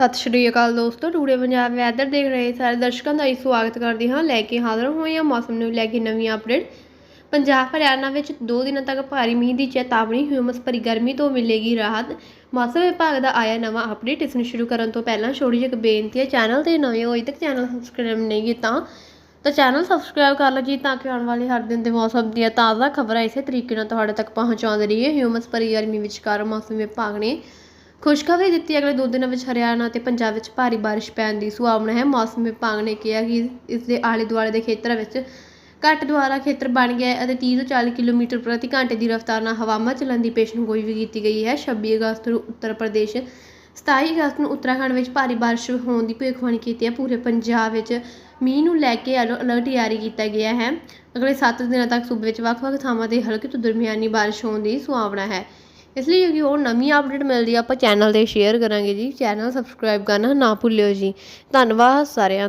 ਸਤਿ ਸ਼੍ਰੀ ਅਕਾਲ ਦੋਸਤੋ, today Punjab weather ਦੇਖ ਰਹੇ ਸਾਰੇ ਦਰਸ਼ਕਾਂ ਦਾ ਹੀ ਸਵਾਗਤ ਕਰਦੀ ਹਾਂ। ਲੈ ਕੇ ਹਾਜ਼ਰ ਹੋਏ ਹਾਂ ਮੌਸਮ ਨੂੰ ਲੈ ਕੇ ਨਵੀਂ ਅਪਡੇਟ ਪੰਜਾਬ ਹਰਿਆਣਾ ਵਿੱਚ 2 ਦਿਨਾਂ ਤੱਕ ਭਾਰੀ ਮੀਂਹ ਦੀ ਚੇਤਾਵਨੀ ਹਿਊਮਸ ਭਰੀ ਗਰਮੀ ਤੋਂ ਮਿਲੇਗੀ ਰਾਹਤ। ਮੌਸਮ ਵਿਭਾਗ ਦਾ ਆਇਆ ਨਵਾਂ ਅਪਡੇਟ ਇਸ ਨੂੰ ਸ਼ੁਰੂ ਕਰਨ ਤੋਂ ਪਹਿਲਾਂ ਛੋਟੀ ਜਿਹੀ ਇੱਕ ਬੇਨਤੀ ਹੈ ਚੈਨਲ ਤੇ ਨਵੇਂ ਹੋ ਅਜੇ ਤੱਕ ਚੈਨਲ ਸਬਸਕ੍ਰਾਈਬ ਨਹੀਂ ਕੀਤਾ, ਤਾਂ ਚੈਨਲ ਸਬਸਕ੍ਰਾਈਬ ਕਰ ਲਓ ਜੀ, ਤਾਂ ਕਿ ਆਉਣ ਵਾਲੇ ਹਰ ਦਿਨ ਦੇ ਮੌਸਮ ਦੀਆਂ ਤਾਜ਼ਾ ਖਬਰਾਂ ਇਸੇ ਤਰੀਕੇ ਨਾਲ ਤੁਹਾਡੇ ਤੱਕ ਪਹੁੰਚਾਉਂਦੇ ਰਹੀਏ। ਹਿਊਮਸ ਭਰੀ ਗਰਮੀ ਵਿਚਕਾਰ ਮੌਸਮ ਵਿਭਾਗ ਨੇ ਖੁਸ਼ਖਬਰੀ ਦਿੱਤੀ ਅਗਲੇ ਦੋ ਦਿਨਾਂ ਵਿੱਚ ਹਰਿਆਣਾ ਅਤੇ ਪੰਜਾਬ ਵਿੱਚ ਭਾਰੀ ਬਾਰਿਸ਼ ਪੈਣ ਦੀ ਸੰਭਾਵਨਾ ਹੈ। ਮੌਸਮ ਵਿਭਾਗ ਨੇ ਕਿਹਾ ਕਿ ਇਸ ਦੇ ਆਲੇ ਦੁਆਲੇ ਦੇ ਖੇਤਰਾਂ ਵਿੱਚ ਘੱਟ ਦੁਆਰਾ ਖੇਤਰ ਬਣ ਗਿਆ ਹੈ ਅਤੇ 30 ਤੋਂ 40 ਕਿਲੋਮੀਟਰ ਪ੍ਰਤੀ ਘੰਟੇ ਦੀ ਰਫ਼ਤਾਰ ਨਾਲ ਹਵਾਵਾਂ ਚੱਲਣ ਦੀ ਪੇਸ਼ਨਗੋਈ ਵੀ ਕੀਤੀ ਗਈ ਹੈ। 26 ਅਗਸਤ ਨੂੰ ਉੱਤਰ ਪ੍ਰਦੇਸ਼ 27 ਅਗਸਤ ਨੂੰ ਉੱਤਰਾਖੰਡ ਵਿੱਚ ਭਾਰੀ ਬਾਰਿਸ਼ ਹੋਣ ਦੀ ਭਵਿੱਖਬਾਣੀ ਕੀਤੀ ਹੈ। ਪੂਰੇ ਪੰਜਾਬ ਵਿੱਚ ਮੀਂਹ ਨੂੰ ਲੈ ਕੇ ਅਲ- ਅਲਰਟ ਜਾਰੀ ਕੀਤਾ ਗਿਆ ਹੈ। ਅਗਲੇ 7 ਦਿਨਾਂ ਤੱਕ ਸੂਬੇ ਵਿੱਚ ਵੱਖ-ਵੱਖ ਥਾਵਾਂ ਤੇ ਹਲਕੀ ਤੋਂ ਦਰਮਿਆਨੀ ਬਾਰਿਸ਼ ਹੋਣ ਦੀ ਸੰਭਾਵਨਾ ਹੈ। ਇਸ ਲਈ ਜੇ ਹੋਰ ਨਵੀਂ ਅਪਡੇਟ ਮਿਲਦੀ ਆ, ਆਪਾਂ ਚੈਨਲ ਤੇ ਸ਼ੇਅਰ ਕਰਾਂਗੇ ਜੀ। ਚੈਨਲ ਸਬਸਕ੍ਰਾਈਬ ਕਰਨਾ ਨਾ ਭੁੱਲਿਓ ਜੀ। ਧੰਨਵਾਦ ਸਾਰਿਆਂ ਦਾ।